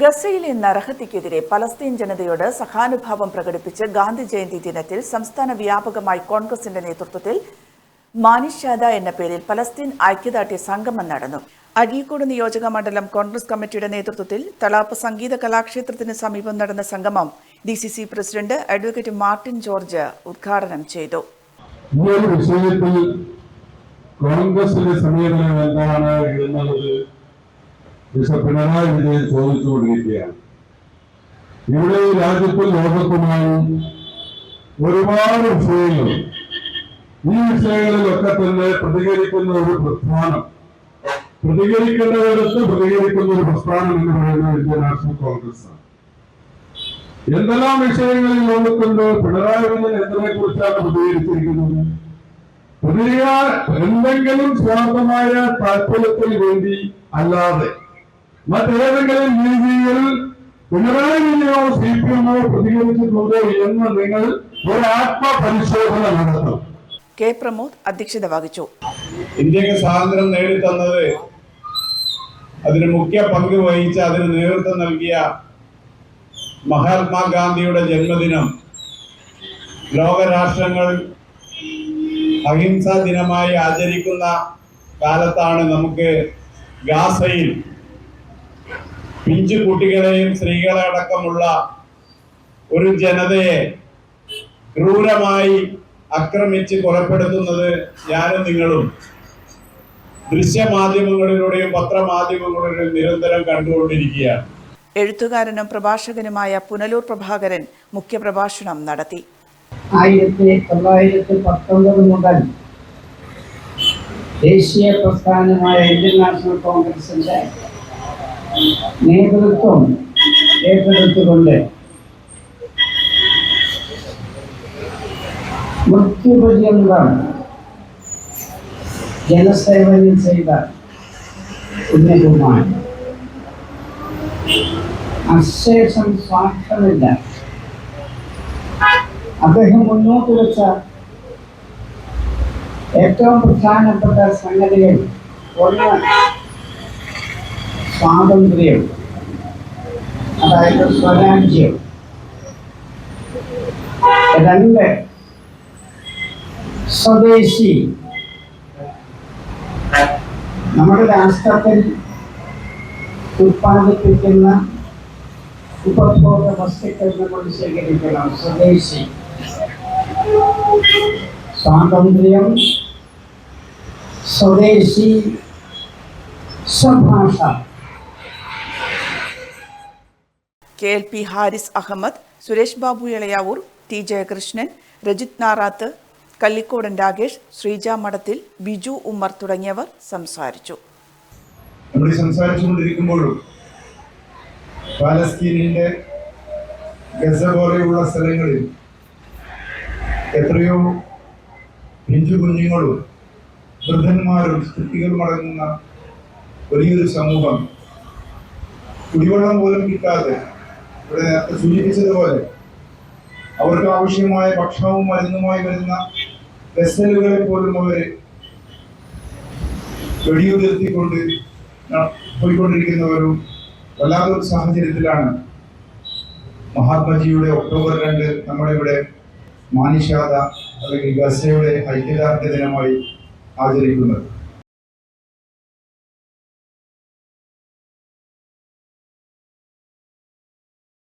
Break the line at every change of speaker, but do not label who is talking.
ഗസയിലെ നരഹത്യക്കെതിരെ പലസ്തീൻ ജനതയോട് സഹാനുഭാവം പ്രകടിപ്പിച്ച് ഗാന്ധി ജയന്തി ദിനത്തിൽ സംസ്ഥാന വ്യാപകമായി കോൺഗ്രസിന്റെ നേതൃത്വത്തിൽ മാനിഷാദ എന്ന പേരിൽ പലസ്തീൻ ഐക്യദാർഢ്യ സംഗമം നടന്നു. അഴീക്കോട് നിയോജക മണ്ഡലം കോൺഗ്രസ് കമ്മിറ്റിയുടെ നേതൃത്വത്തിൽ തളാപ്പ് സംഗീത കലാക്ഷേത്രത്തിന് സമീപം നടന്ന സംഗമം D C C president advocate Martin George ഉദ്ഘാടനം ചെയ്തു.
കോൺഗ്രസിന്റെ സമീപനം എന്താണ് എന്നുള്ളത് മിസ്റ്റർ പിണറായി വിജയൻ ചോദിച്ചുകൊണ്ടിരിക്കുകയാണ്. ഇവിടെ രാജ്യത്തും ലോകത്തുമായി ഒരുപാട് വിഷയങ്ങൾ ഈ വിഷയങ്ങളിലൊക്കെ തന്നെ പ്രതികരിക്കുന്ന ഒരു പ്രസ്ഥാനം പ്രതികരിക്കേണ്ടവരത്ത് പ്രതികരിക്കുന്ന ഒരു പ്രസ്ഥാനം എന്ന് പറയുന്നത് ഇന്ത്യൻ നാഷണൽ കോൺഗ്രസ് ആണ്. എന്തെല്ലാം വിഷയങ്ങളിൽ ലോകത്തുണ്ട് പിണറായി വിജയൻ എന്തിനെ കുറിച്ചാണ് പ്രതികരിച്ചിരിക്കുന്നത്? എന്തെങ്കിലും സ്വാർത്ഥമായ താല്പര്യത്തിന് വേണ്ടി അല്ലാതെ മറ്റേതെങ്കിലും രീതിയിൽ പിണറായി വിജയോ സി പി എമ്മോ പ്രതികരിച്ചിട്ടുണ്ടോ എന്ന് നിങ്ങൾ ഒരു ആത്മപരിശോധന നടത്തണം.
കെ പ്രമോദ് അധ്യക്ഷത വഹിച്ചു.
ഇന്ത്യയ്ക്ക് സ്വാതന്ത്ര്യം നേടിത്തന്നത് അതിന് മുഖ്യ പങ്ക് വഹിച്ച അതിന് നേതൃത്വം നൽകിയ മഹാത്മാഗാന്ധിയുടെ ജന്മദിനം ലോകരാഷ്ട്രങ്ങൾ അഹിംസാ ദിനമായി ആചരിക്കുന്ന കാലത്താണ് നമുക്ക് ഗാസയിൽ പിഞ്ചു കുട്ടികളെയും സ്ത്രീകളെ അടക്കമുള്ള ഒരു ജനതയെ ക്രൂരമായി ആക്രമിച്ച് കൊലപ്പെടുത്തുന്നത് ഞാനും നിങ്ങളും. ദൃശ്യമാധ്യമങ്ങളിലൂടെയും പത്രമാധ്യമങ്ങളിലൂടെയും നിരന്തരം കണ്ടുകൊണ്ടിരിക്കുകയാണ്.
എഴുത്തുകാരനും പ്രഭാഷകനുമായ പുനലൂർ പ്രഭാകരൻ മുഖ്യപ്രഭാഷണം നടത്തി.
ആയിരത്തി തൊള്ളായിരത്തി പത്തൊമ്പത് മുതൽ ദേശീയ പ്രസ്ഥാനമായ ഇന്ത്യൻ നാഷണൽ കോൺഗ്രസിന്റെ നേതൃത്വം ഏറ്റെടുത്തുകൊണ്ട് മൃത്യുപര്യന്തം ജനസേവനം ചെയ്ത പുണ്യകുമാർ അശേഷം സ്വാർത്ഥമില്ല അദ്ദേഹം മുന്നോട്ട് വെച്ച ഏറ്റവും പ്രധാനപ്പെട്ട സംഗതികൾ ഒന്ന് സ്വാതന്ത്ര്യം അതായത് സ്വരാജ്യം. രണ്ട് സ്വദേശി. നമ്മുടെ രാഷ്ട്രത്തിൽ ഉത്പാദിപ്പിക്കുന്ന ഉപഭോഗ വസ്തുക്കൾ നമ്മൾ ശേഖരിക്കണം സ്വദേശി. സ്വാതന്ത്ര്യം സ്വദേശി സ്വഭാഷ.
K L P Haris Ahmed Suresh Babu Elayavoor T Jayakrishnan Rajith Narath Kallikodan Rakesh Sreeja Madathil Biju Ummer തുടങ്ങിയവർ സംസാരിച്ചു.
പാലസ്തീനിന്റെ ഗസ പോലെയുള്ള സ്ഥലങ്ങളിൽ എത്രയോ പിഞ്ചു കുഞ്ഞുങ്ങളും വൃദ്ധന്മാരും കുട്ടികളും അടങ്ങുന്ന വലിയൊരു സമൂഹം കുടിവെള്ളം പോലും കിട്ടാതെ ഇവിടെ നേരത്തെ സൂചിപ്പിച്ചതുപോലെ അവർക്ക് ആവശ്യമായ ഭക്ഷണവും മരുന്നുമായി വരുന്ന വെസലുകളെ പോലും അവർ വെടിയുതിർത്തിക്കൊണ്ട് പോയിക്കൊണ്ടിരിക്കുന്ന ഒരു വല്ലാത്തൊരു സാഹചര്യത്തിലാണ് മഹാത്മജിയുടെ ഒക്ടോബർ രണ്ട് നമ്മുടെ ഇവിടെ മാനിഷാദ അല്ലെങ്കിൽ ഗസയുടെ ഐക്യദാർഢ്യ ദിനമായി ആചരിക്കുന്നത്.